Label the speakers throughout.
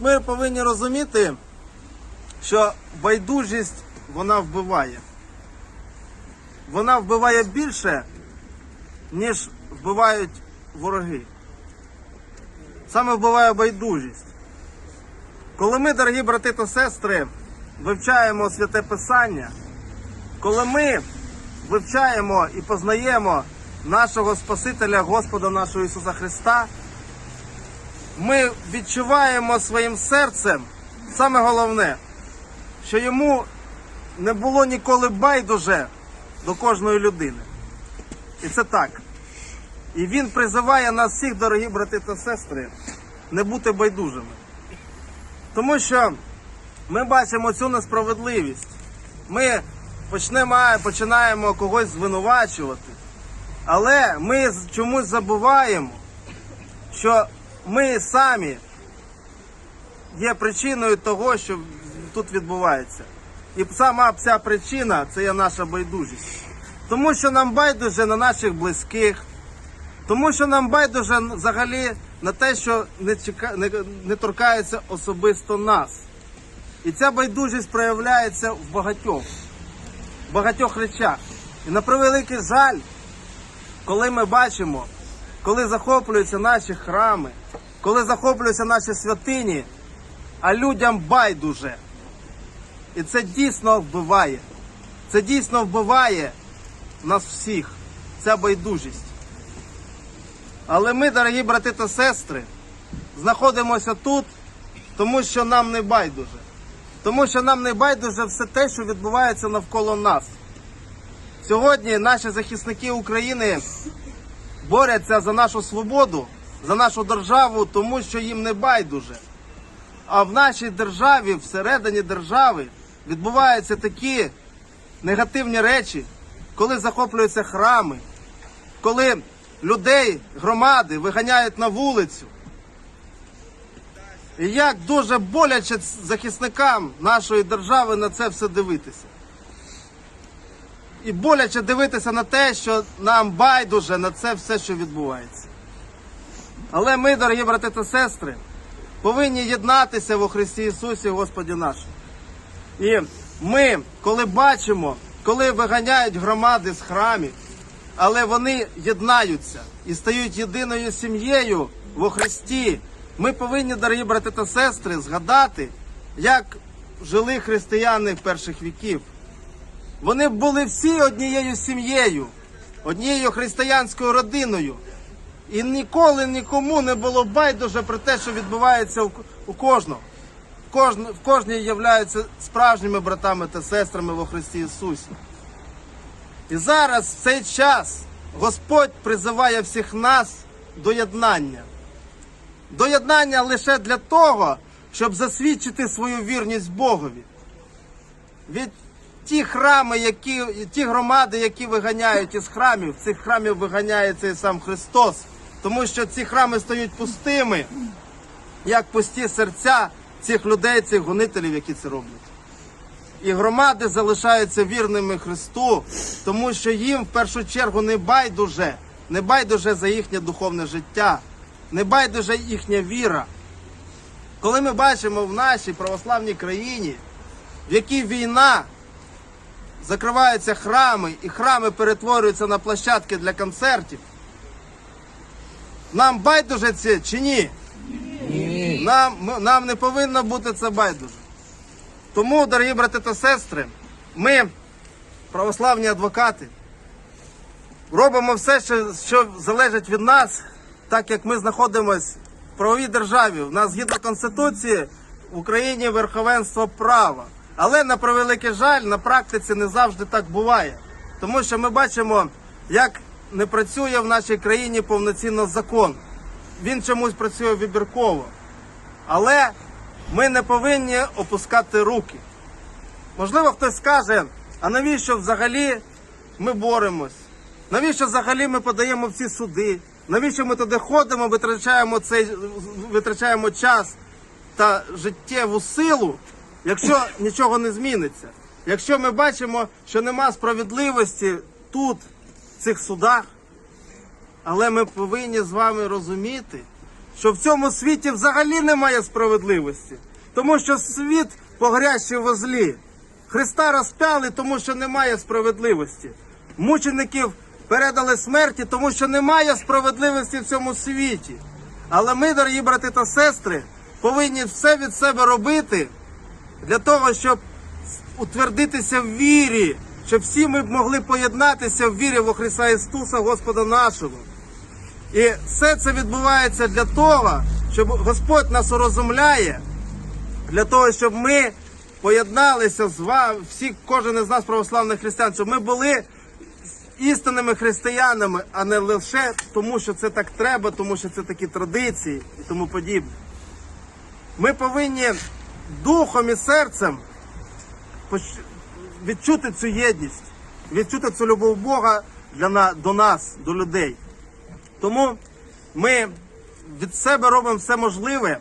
Speaker 1: Ми повинні розуміти, що байдужість вона вбиває. Вона вбиває більше, ніж вбивають вороги. Саме вбиває байдужість. Коли ми, дорогі брати та сестри, вивчаємо святе Писання, коли ми вивчаємо і познаємо нашого Спасителя Господа нашого Ісуса Христа, ми відчуваємо своїм серцем саме головне, що йому не було ніколи байдуже до кожної людини. І це так. І він призиває нас всіх, дорогі брати та сестри, не бути байдужими. Тому що ми бачимо цю несправедливість. Ми почнемо, починаємо когось звинувачувати. Але ми чомусь забуваємо, що ми самі є причиною того, що тут відбувається. І сама ця причина це є наша байдужість. Тому що нам байдуже на наших близьких, тому що нам байдуже взагалі на те, що не, чека... не, не торкається особисто нас. І ця байдужість проявляється в багатьох, в багатьох речах. І на превеликий жаль, коли ми бачимо, коли захоплюються наші храми, коли захоплюються наші святині, а людям байдуже. І це дійсно вбиває. Це дійсно вбиває нас всіх. Ця байдужість. Але ми, дорогі брати та сестри, знаходимося тут, тому що нам не байдуже. Тому що нам не байдуже все те, що відбувається навколо нас. Сьогодні наші захисники України борються за нашу свободу, за нашу державу, тому що їм не байдуже. А в нашій державі, всередині держави, відбуваються такі негативні речі, коли захоплюються храми, коли людей, громади виганяють на вулицю. І як дуже боляче захисникам нашої держави на це все дивитися. І боляче дивитися на те, що нам байдуже на це все, що відбувається. Але ми, дорогі брати та сестри, повинні єднатися во Христі Ісусі, Господі нашому. І ми, коли бачимо, коли виганяють громади з храмів, але вони єднаються і стають єдиною сім'єю во Христі, ми повинні, дорогі брати та сестри, згадати, як жили християни перших віків. Вони були всі однією сім'єю, однією християнською родиною. І ніколи нікому не було байдуже про те, що відбувається у, кожного. Кожн, в кожній являються справжніми братами та сестрами во Христі Ісусі. І зараз в цей час Господь призиває всіх нас до єднання. До єднання лише для того, щоб засвідчити свою вірність Богові. Від ті храми, які, ті громади, які виганяють із храмів, цих храмів виганяється і сам Христос. Тому що ці храми стають пустими, як пусті серця цих людей, цих гонителів, які це роблять. І громади залишаються вірними Христу, тому що їм в першу чергу не байдуже, не байдуже за їхнє духовне життя, не байдуже їхня віра. Коли ми бачимо в нашій православній країні, в якій війна закриваються храми, і храми перетворюються на площадки для концертів, нам байдуже це чи ні? Ні. Нам, нам не повинно бути це байдуже. Тому, дорогі брати та сестри, ми, православні адвокати, робимо все, що, що залежить від нас, так як ми знаходимося в правовій державі. У нас згідно Конституції в Україні верховенство права. Але на превеликий жаль, на практиці не завжди так буває. Тому що ми бачимо, як не працює в нашій країні повноцінно закон. Він чомусь працює вибірково. Але ми не повинні опускати руки. Можливо, хтось скаже, а навіщо взагалі ми боремось? Навіщо взагалі ми подаємо в ці суди? Навіщо ми туди ходимо, витрачаємо цей витрачаємо час та життєву силу, якщо нічого не зміниться? Якщо ми бачимо, що нема справедливості тут, в цих судах, але ми повинні з вами розуміти, що в цьому світі взагалі немає справедливості, тому що світ погрязший во злі. Христа розпяли, тому що немає справедливості. Мучеників передали смерті, тому що немає справедливості в цьому світі. Але ми, дорогі брати та сестри, повинні все від себе робити для того, щоб утвердитися в вірі, щоб всі ми могли поєднатися в вірі во Христа Ісуса, Господа нашого. І все це відбувається для того, щоб Господь нас урозумляє, для того, щоб ми поєдналися з вами, всі, кожен із нас, православних християн, щоб ми були істинними християнами, а не лише тому, що це так треба, тому що це такі традиції і тому подібне. Ми повинні духом і серцем відчути цю єдність, відчути цю любов Бога для до нас, до людей. Тому ми від себе робимо все можливе,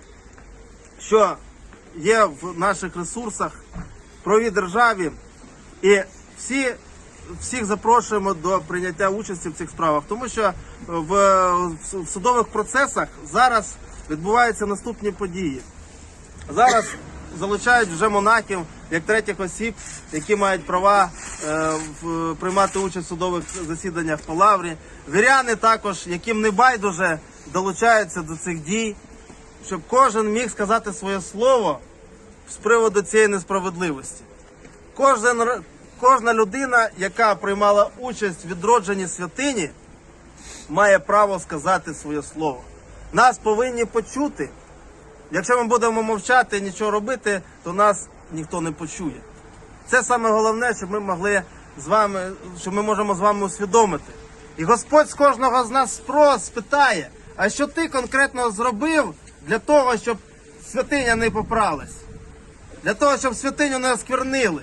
Speaker 1: що є в наших ресурсах, в правовій державі, і всі, всіх запрошуємо до прийняття участі в цих справах, тому що в, в судових процесах зараз відбуваються наступні події. Зараз залучають вже монахів як третіх осіб, які мають права е, в, приймати участь в судових засіданнях по лаврі. Віряни також, яким не байдуже, долучаються до цих дій, щоб кожен міг сказати своє слово з приводу цієї несправедливості. Кожен, кожна людина, яка приймала участь в відродженні святині, має право сказати своє слово. Нас повинні почути. Якщо ми будемо мовчати нічого робити, то нас ніхто не почує. Це саме головне, щоб ми могли з вами, що ми можемо з вами усвідомити. І Господь з кожного з нас спро спитає, а що ти конкретно зробив для того, щоб святиня не попралась, для того, щоб святиню не осквернили.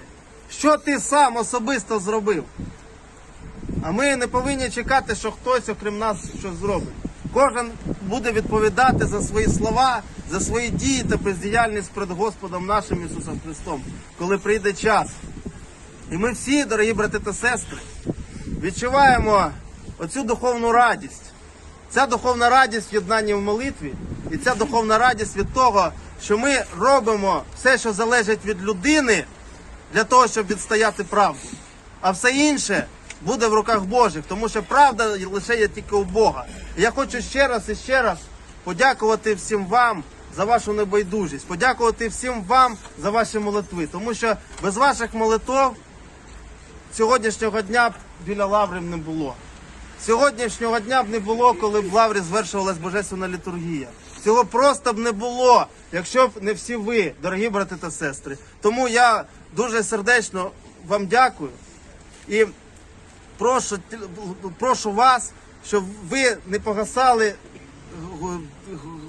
Speaker 1: Що ти сам особисто зробив? А ми не повинні чекати, що хтось, окрім нас, щось зробить. Кожен буде відповідати за свої слова, за свої дії та бездіяльність перед Господом нашим Ісусом Христом, коли прийде час. І ми всі, дорогі брати та сестри, відчуваємо оцю духовну радість. Ця духовна радість в єднанні в молитві, і ця духовна радість від того, що ми робимо все, що залежить від людини, для того, щоб відстояти правду. А все інше буде в руках Божих, тому що правда лише є тільки у Бога. І я хочу ще раз і ще раз подякувати всім вам за вашу небайдужість, подякувати всім вам за ваші молитви, тому що без ваших молитв сьогоднішнього дня б біля лаври не було. Сьогоднішнього дня б не було, коли б в лаврі звершувалась божественна літургія. Цього просто б не було, якщо б не всі ви, дорогі брати та сестри. Тому я дуже сердечно вам дякую і прошу, прошу вас, щоб ви не погасали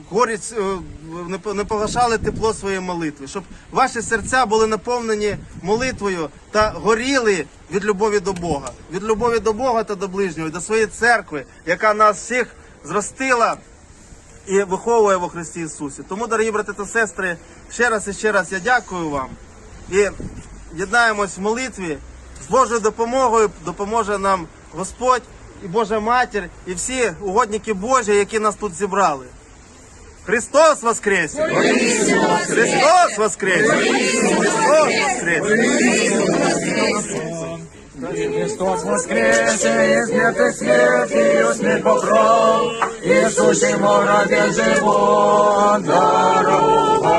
Speaker 1: горість, е, не погашали тепло своєї молитви, щоб ваші серця були наповнені молитвою та горіли від любові до Бога, від любові до Бога та до ближнього, до своєї церкви, яка нас всіх зростила і виховує во Христі Ісусі. Тому, дорогі брати та сестри, ще раз і ще раз я дякую вам і єднаємось в молитві. З Божою допомогою допоможе нам Господь і Божа Матір, і всі угодники Божі, які нас тут зібрали. Христос воскресе! Христос воскресе! Христос воскресе!
Speaker 2: Христос воскресе из мертвых смертью смерть поправ, Иисусему ради живот даровал.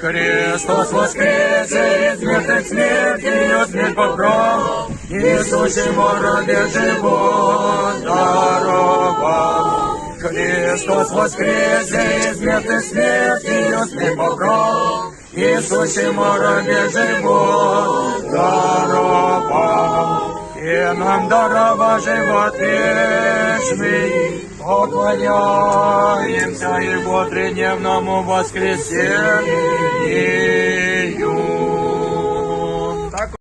Speaker 2: Христос воскресе из мертвых смертью смерть поправ, Иисусему ради живот даровал. Христос воскресе из мертвых смертью смерть поправ, Иисусему ради живот даровал. И нам дарова живот вечный, поклоняемся Его тридневному воскресенье.